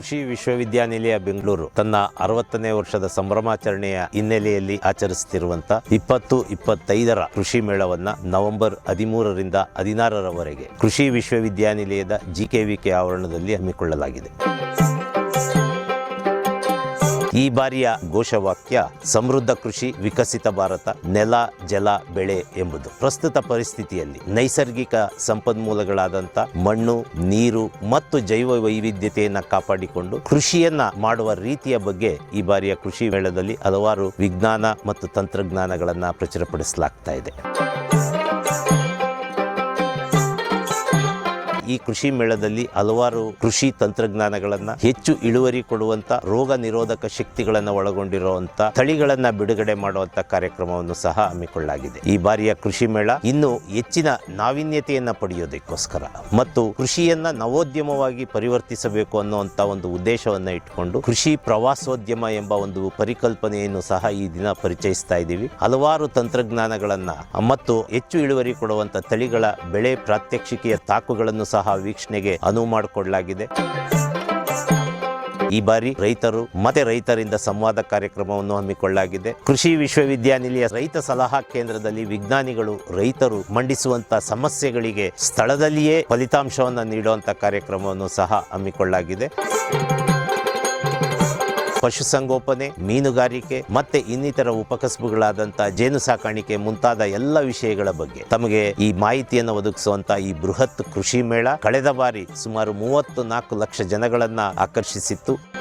ಕೃಷಿ ವಿಶ್ವವಿದ್ಯಾನಿಲಯ ಬೆಂಗಳೂರು ತನ್ನ ಅರವತ್ತನೇ ವರ್ಷದ ಸಂಭ್ರಮಾಚರಣೆಯ ಹಿನ್ನೆಲೆಯಲ್ಲಿ ಆಚರಿಸುತ್ತಿರುವಂತ ಇಪ್ಪತ್ತು ಇಪ್ಪತ್ತೈದರ ಕೃಷಿ ಮೇಳವನ್ನ ನವೆಂಬರ್ ಹದಿಮೂರರಿಂದ ಹದಿನಾರರವರೆಗೆ ಕೃಷಿ ವಿಶ್ವವಿದ್ಯಾನಿಲಯದ ಜಿಕೆವಿಕೆ ಆವರಣದಲ್ಲಿ ಹಮ್ಮಿಕೊಳ್ಳಲಾಗಿದೆ. ಈ ಬಾರಿಯ ಘೋಷವಾಕ್ಯ, ಸಮೃದ್ಧ ಕೃಷಿ, ವಿಕಸಿತ ಭಾರತ, ನೆಲ, ಜಲ, ಬೆಳೆ ಎಂಬುದು. ಪ್ರಸ್ತುತ ಪರಿಸ್ಥಿತಿಯಲ್ಲಿ ನೈಸರ್ಗಿಕ ಸಂಪನ್ಮೂಲಗಳಾದಂಥ ಮಣ್ಣು, ನೀರು ಮತ್ತು ಜೈವ ವೈವಿಧ್ಯತೆಯನ್ನು ಕಾಪಾಡಿಕೊಂಡು ಕೃಷಿಯನ್ನ ಮಾಡುವ ರೀತಿಯ ಬಗ್ಗೆ ಈ ಬಾರಿಯ ಕೃಷಿ ಮೇಳದಲ್ಲಿ ಹಲವಾರು ವಿಜ್ಞಾನ ಮತ್ತು ತಂತ್ರಜ್ಞಾನಗಳನ್ನ ಪ್ರಚುರಪಡಿಸಲಾಗ್ತಾ ಇದೆ. ಈ ಕೃಷಿ ಮೇಳದಲ್ಲಿ ಹಲವಾರು ಕೃಷಿ ತಂತ್ರಜ್ಞಾನಗಳನ್ನು ಹೆಚ್ಚು ಇಳುವರಿ ಕೊಡುವಂತ ರೋಗ ನಿರೋಧಕ ಶಕ್ತಿಗಳನ್ನು ಒಳಗೊಂಡಿರುವಂತ ತಳಿಗಳನ್ನ ಬಿಡುಗಡೆ ಮಾಡುವಂತ ಕಾರ್ಯಕ್ರಮವನ್ನು ಸಹ ಹಮ್ಮಿಕೊಳ್ಳಲಾಗಿದೆ. ಈ ಬಾರಿಯ ಕೃಷಿ ಮೇಳ ಇನ್ನು ಹೆಚ್ಚಿನ ನಾವೀನ್ಯತೆಯನ್ನ ಪಡೆಯೋದಕ್ಕೋಸ್ಕರ ಮತ್ತು ಕೃಷಿಯನ್ನ ನವೋದ್ಯಮವಾಗಿ ಪರಿವರ್ತಿಸಬೇಕು ಅನ್ನುವಂತ ಒಂದು ಉದ್ದೇಶವನ್ನ ಇಟ್ಕೊಂಡು ಕೃಷಿ ಪ್ರವಾಸೋದ್ಯಮ ಎಂಬ ಒಂದು ಪರಿಕಲ್ಪನೆಯನ್ನು ಸಹ ಈ ದಿನ ಪರಿಚಯಿಸ್ತಾ ಇದ್ದೀವಿ. ಹಲವಾರು ತಂತ್ರಜ್ಞಾನಗಳನ್ನ ಮತ್ತು ಹೆಚ್ಚು ಇಳುವರಿ ಕೊಡುವಂತ ತಳಿಗಳ ಬೆಳೆ ಪ್ರಾತ್ಯಕ್ಷಿಕೆಯ ತಾಕುಗಳನ್ನು ಸಹ ವೀಕ್ಷಣೆಗೆ ಅನುವು ಮಾಡಿಕೊಡಲಾಗಿದೆ ಈ ಬಾರಿ ರೈತರು ಮತ್ತೆ ರೈತರಿಂದ ಸಂವಾದ ಕಾರ್ಯಕ್ರಮವನ್ನು ಹಮ್ಮಿಕೊಳ್ಳಲಾಗಿದೆ. ಕೃಷಿ ವಿಶ್ವವಿದ್ಯಾನಿಲಯ ರೈತ ಸಲಹಾ ಕೇಂದ್ರದಲ್ಲಿ ವಿಜ್ಞಾನಿಗಳು ರೈತರು ಮಂಡಿಸುವಂತ ಸಮಸ್ಯೆಗಳಿಗೆ ಸ್ಥಳದಲ್ಲಿಯೇ ಫಲಿತಾಂಶವನ್ನು ನೀಡುವಂತ ಕಾರ್ಯಕ್ರಮವನ್ನು ಸಹ ಹಮ್ಮಿಕೊಳ್ಳಲಾಗಿದೆ. ಪಶುಸಂಗೋಪನೆ, ಮೀನುಗಾರಿಕೆ, ಮತ್ತೆ ಇನ್ನಿತರ ಉಪಕಸಬುಗಳಾದಂತಹ ಜೇನು ಸಾಕಾಣಿಕೆ ಮುಂತಾದ ಎಲ್ಲ ವಿಷಯಗಳ ಬಗ್ಗೆ. ತಮಗೆ ಈ ಮಾಹಿತಿಯನ್ನು ಒದಗಿಸುವಂತ ಈ ಬೃಹತ್ ಕೃಷಿ ಮೇಳ ಕಳೆದ ಬಾರಿ ಸುಮಾರು ಮೂವತ್ತು ನಾಲ್ಕು ಲಕ್ಷ ಜನಗಳನ್ನ ಆಕರ್ಷಿಸಿತ್ತು.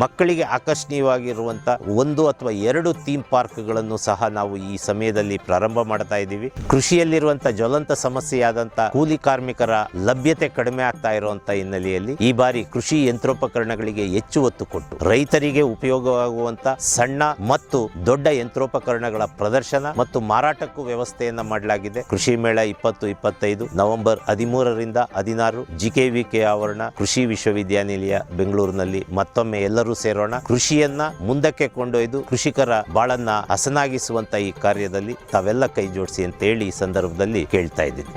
ಮಕ್ಕಳಿಗೆ ಆಕರ್ಷಣೀಯವಾಗಿರುವಂಥ ಒಂದು ಅಥವಾ ಎರಡು ಥೀಮ್ ಪಾರ್ಕ್ಗಳನ್ನು ಸಹ ನಾವು ಈ ಸಮಯದಲ್ಲಿ ಪ್ರಾರಂಭ ಮಾಡ್ತಾ ಇದ್ದೀವಿ. ಕೃಷಿಯಲ್ಲಿರುವಂಥ ಜ್ವಲಂತ ಸಮಸ್ಯೆಯಾದಂಥ ಕೂಲಿ ಕಾರ್ಮಿಕರ ಲಭ್ಯತೆ ಕಡಿಮೆ ಆಗ್ತಾ ಇರುವಂತ ಹಿನ್ನೆಲೆಯಲ್ಲಿ ಈ ಬಾರಿ ಕೃಷಿ ಯಂತ್ರೋಪಕರಣಗಳಿಗೆ ಹೆಚ್ಚು ಒತ್ತು ಕೊಟ್ಟು ರೈತರಿಗೆ ಉಪಯೋಗವಾಗುವಂಥ ಸಣ್ಣ ಮತ್ತು ದೊಡ್ಡ ಯಂತ್ರೋಪಕರಣಗಳ ಪ್ರದರ್ಶನ ಮತ್ತು ಮಾರಾಟಕ್ಕೂ ವ್ಯವಸ್ಥೆಯನ್ನು ಮಾಡಲಾಗಿದೆ. ಕೃಷಿ ಮೇಳ ಇಪ್ಪತ್ತು, ಇಪ್ಪತ್ತೈದು ನವೆಂಬರ್ ಹದಿಮೂರರಿಂದ ಹದಿನಾರು ಜಿಕೆವಿಕೆ ಆವರಣ ಕೃಷಿ ವಿಶ್ವವಿದ್ಯಾನಿಲಯ ಬೆಂಗಳೂರಿನಲ್ಲಿ ಮತ್ತೊಮ್ಮೆ ಎಲ್ಲರೂ ಸೇರೋಣ. ಕೃಷಿಯನ್ನ ಮುಂದಕ್ಕೆ ಕೊಂಡೊಯ್ದು ಕೃಷಿಕರ ಬಾಳನ್ನ ಹಸನಾಗಿಸುವಂತ ಈ ಕಾರ್ಯದಲ್ಲಿ ತಾವೆಲ್ಲ ಕೈ ಜೋಡಿಸಿ ಅಂತ ಹೇಳಿ ಈ ಸಂದರ್ಭದಲ್ಲಿ ಕೇಳ್ತಾ ಇದ್ದೀನಿ.